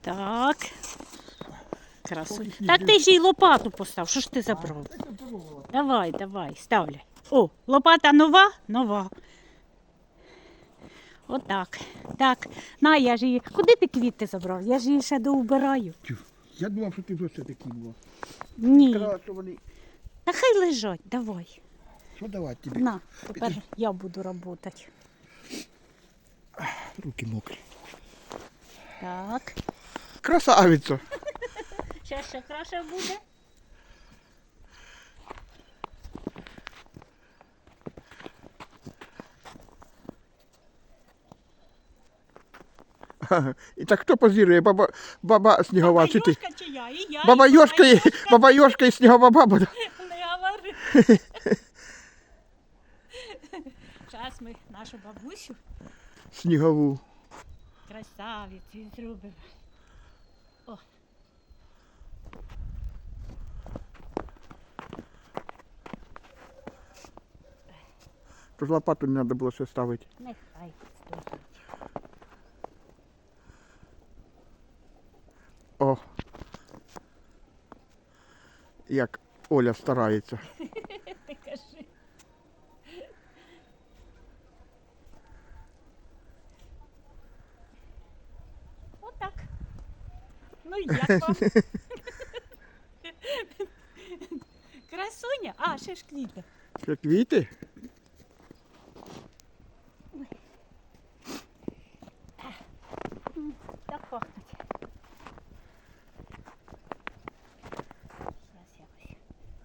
Так. Красу. Так ти ж і лопату постав. Що ж ти забрав? Давай, давай, ставляй. О, лопата нова? Нова. Отак. Так. На, я ж її. Куди ти квіти забрав? Я ж її ще доубираю. Я думав, що ти все таки була. Ні. Сказала, що вони. Та хай лежать, давай. Що давати тобі? На, тепер я буду працювати. Руки мокрі. Так. Красавиця. Ще ще краще буде. І так хто позірує? Баба, баба снігова чи ти? Йошка чи я? І я. Баба і Йошка, і, баба Йошка і снігова баба. да? Не говори. Зараз ми нашу бабусю Снігову. красавицю зробимо. Тож лопату не треба було ще ставити. Нехай стоїть. О. Як Оля старається. Ти кажи. Отак. Ну як вам? Красуня? А, ще ж квіти. Ще квіти? Так пахнуть. Зараз якось.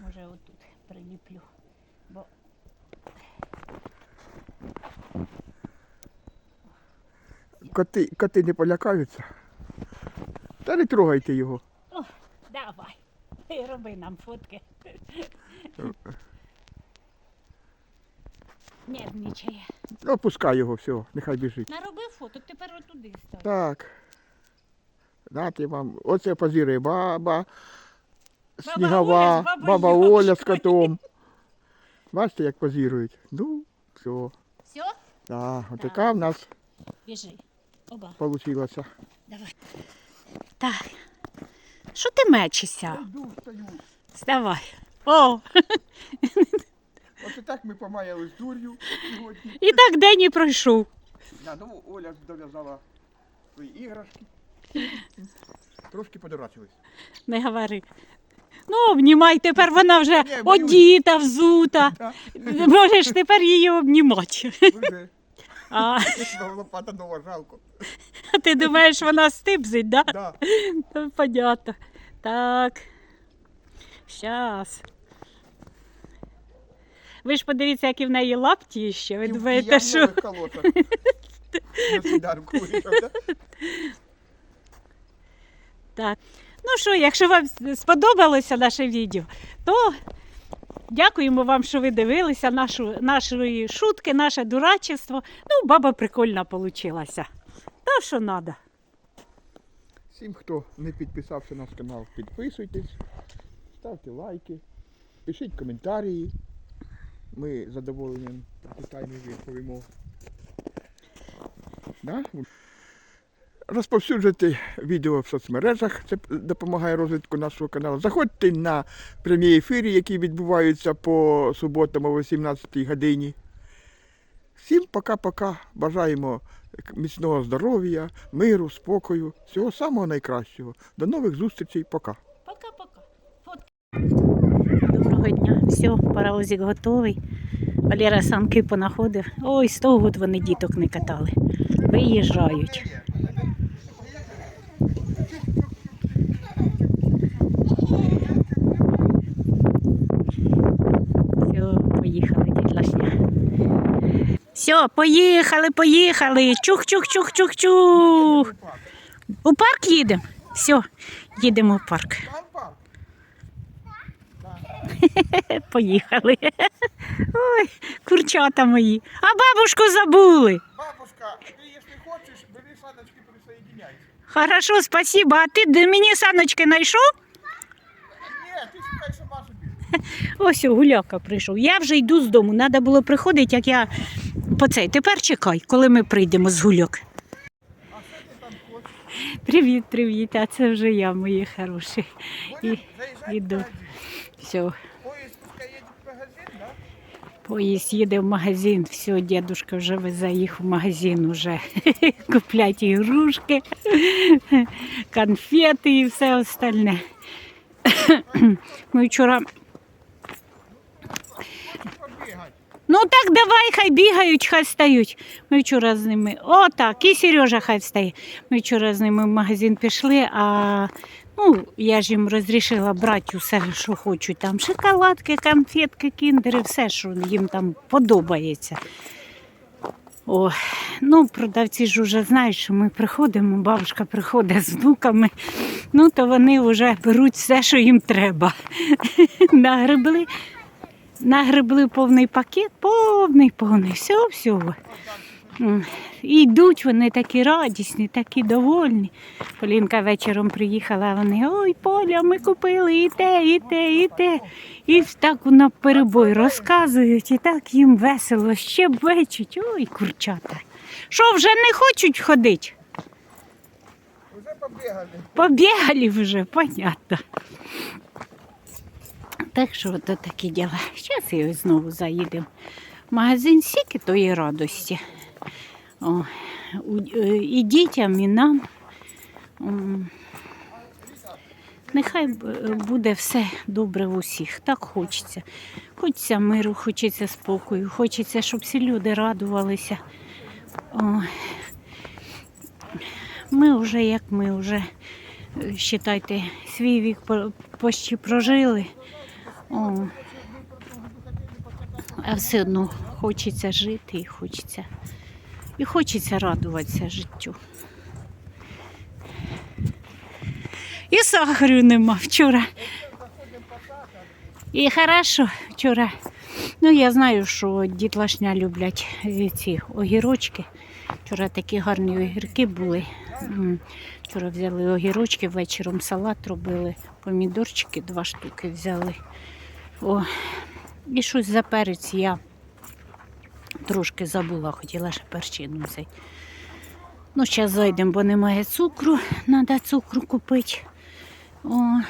Може отут приліплю. Бо Коти, коти не полякаються. Та не трогайте його. О, давай. Ти роби нам фотки. Нервничає. Ну, пускай його, все, нехай біжить. Наробив фоток, тепер отуди став. Так. Дати вам. Оце позірує баба, снігова, Оля баба Оля з котом. Бачите, як позірують. Ну, все. Все? Так, от така в нас Біжи. Оба. вийшла. Давай. Так. Що ти мечишся? Йду, стою. Вставай. О, Оце так ми помаяли з дур'ю сьогодні. і так день і пройшов. Да, ну, Оля дов'язала свої іграшки. Трошки подорачились. Не говори. Ну, обнімай, тепер вона вже Ні, одіта, взута. Да, Можеш тепер її обнімати. А, Лопата нова, жалко. ти думаєш, вона стипзить, да? Да. Ну, Понятно. Так. Щас. Ви ж подивіться, які в неї лапті ще. Ви І в- думаєте, що. На сніданку вийшов, да? так. Що, якщо вам сподобалося наше відео, то дякуємо вам, що ви дивилися нашу, наші шутки, наше дурачество. Ну, баба прикольна получилася. Та що треба. Всім, хто не підписався на наш канал, підписуйтесь, ставте лайки, пишіть коментарі. Ми з задоволенням прочитаємо відповімо. Да? Розповсюджуйте відео в соцмережах, це допомагає розвитку нашого каналу. Заходьте на прямі ефіри, які відбуваються по суботам о 18 годині. Всім пока-пока. Бажаємо міцного здоров'я, миру, спокою, всього самого найкращого. До нових зустрічей. Пока. Пока-пока. Доброго дня. Все, паровозик готовий. Валера санки понаходив. Ой, з того год вони діток не катали. Виїжджають. Все, поїхали, дідлашня. Все, поїхали, поїхали. Чух-чух-чух-чух-чух. У парк їдемо. Все, їдемо в парк. Поїхали. Ой, курчата мої. А бабушку забули. Бабушка, ти якщо хочеш, бери саночки, присоединяйся. Хорошо, спасибо. А ти мені саночки знайшов? Ні, ти шукай сама. Ось гуляка прийшов. Я вже йду з дому. Треба було приходити, як я по цей. Тепер чекай, коли ми прийдемо з гуляк. Привіт, привіт. А це вже я, мої хороші. І, іду. Все. Поїзд їде в магазин. Все, дедушка вже везе їх в магазин уже. Куплять ігрушки, конфети і все остальне. Ми вчора. Ну так давай, хай бігають, хай стають. Ми вчора з ними. О, так, і Сережа хай встає. Ми вчора з ними в магазин пішли, а ну, я ж їм розрішила брати усе, що хочуть. Там шоколадки, конфетки, кіндери, все, що їм там подобається. О, ну, продавці ж вже знають, що ми приходимо, бабушка приходить з внуками, ну то вони вже беруть все, що їм треба. Нагребли, нагребли повний пакет, повний, повний, все, всього. І йдуть вони такі радісні, такі довольні. Полінка вечором приїхала, вони ой, Поля, ми купили і те, і те, і те. І так на перебой розказують, і так їм весело, ще бечуть. Ой, курчата. Що, вже не хочуть ходити? Вже побігали. Побігали вже, понятно. Так що то такі діла. Зараз і знову заїдемо. Магазин сіки тої радості. О, е, і дітям, і нам. Нехай буде все добре в усіх. Так хочеться. Хочеться миру, хочеться спокою, хочеться, щоб всі люди радувалися. О. Ми вже як ми вже, е, считайте, свій вік по- почти прожили. А все одно хочеться жити і хочеться. І хочеться радуватися життю. І сахарю нема вчора. І хорошо вчора. Ну, я знаю, що дітлашня люблять ці огірочки. Вчора такі гарні огірки були. Вчора взяли огірочки, вечором салат робили, помідорчики два штуки взяли. О, і щось за перець я трошки забула, хотіла ще перчину взяти. Ну, зараз зайдемо, бо немає цукру, треба цукру купити. О,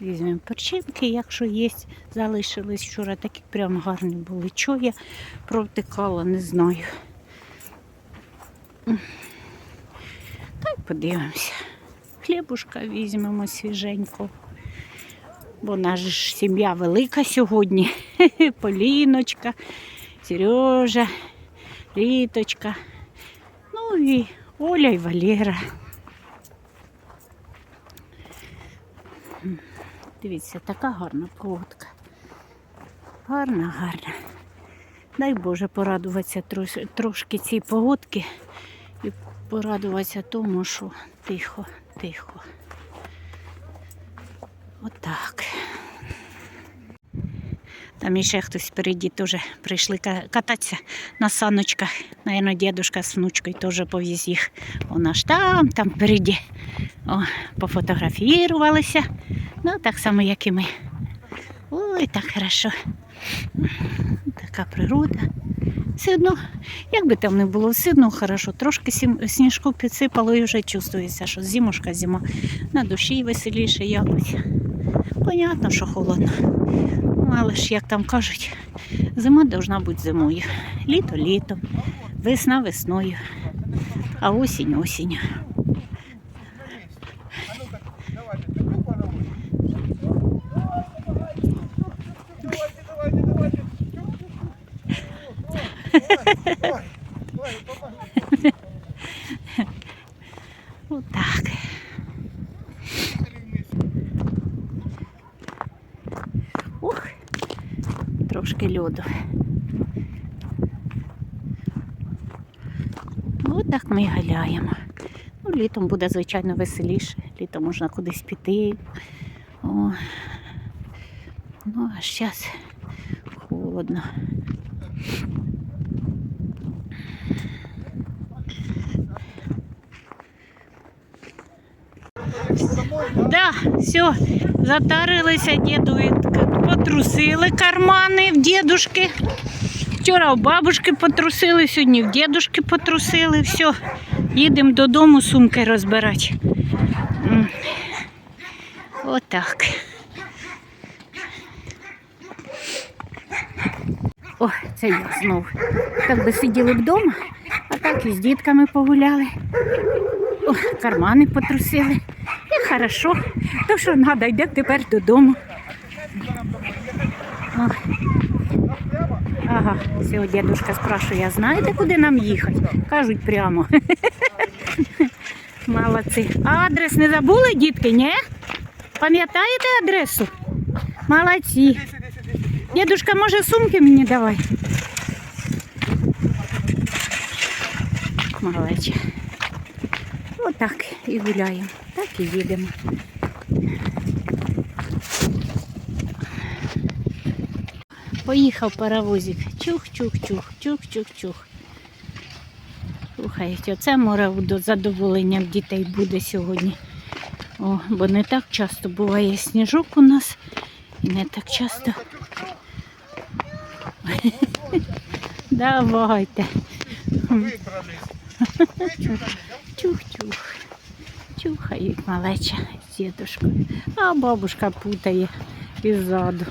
візьмемо перчинки, якщо є, залишились вчора такі прям гарні були. Чого я провтикала, не знаю. М. Та й подивимося. Хлібушка візьмемо свіженько. Бо наша ж сім'я велика сьогодні. Поліночка, Сережа, Літочка. Ну і Оля і Валера. Дивіться, така гарна погодка. Гарна, гарна. Дай Боже порадуватися трошки цій погодки і порадуватися тому, що тихо, тихо. Отак. Там іще хтось впереді теж прийшли кататися на саночках. Наверно, дідушка з внучкою теж повіз їх. Вона ж там, там впереді. О, пофотографірувалися. Ну, так само, як і ми. Ой, так хорошо. Така природа. Все одно, як би там не було, все одно хорошо. Трошки сніжку підсипало і вже чувствується, що зимушка зима. На душі веселіше якось. Понятно, що холодно. Ну, Але ж, як там кажуть, зима повинна бути зимою. Літо літом, весна весною, а осінь осінь. Давайте, тепер поговоримо. Давайте, давайте, давайте. Давай, давай, давай, Отак. Ух, трошки льоду. Отак ми галяємо. Ну, літом буде, звичайно, веселіше. Літом можна кудись піти. О. Ну, а зараз холодно. Да, все, затарилися дідові, потрусили кармани в дідушки. Вчора у бабушки потрусили, сьогодні в дідушки потрусили, все. Їдемо додому сумки розбирати. Отак. О, це я знову. Так би сиділи вдома, а так і з дітками погуляли. О, кармани потрусили. І хорошо. То, що треба, йдемо тепер додому. О. Ага, сьогодні дідушка спрашує, знаєте, куди нам їхати? Кажуть прямо. Молодці. А адрес не забули, дітки, ні? Пам'ятаєте адресу? Молодці. Дідушка, може сумки мені давай? Молодці. Отак і гуляємо. Так і їдемо. Поїхав паровозик. Чух-чух-чух, чух-чух-чух. Слухайте, оце море до задоволення дітей буде сьогодні. О, бо не так часто буває сніжок у нас. І не так часто. Давайте. Чух-чух. Чухають малеча з дідушкою. А бабушка путає іззаду.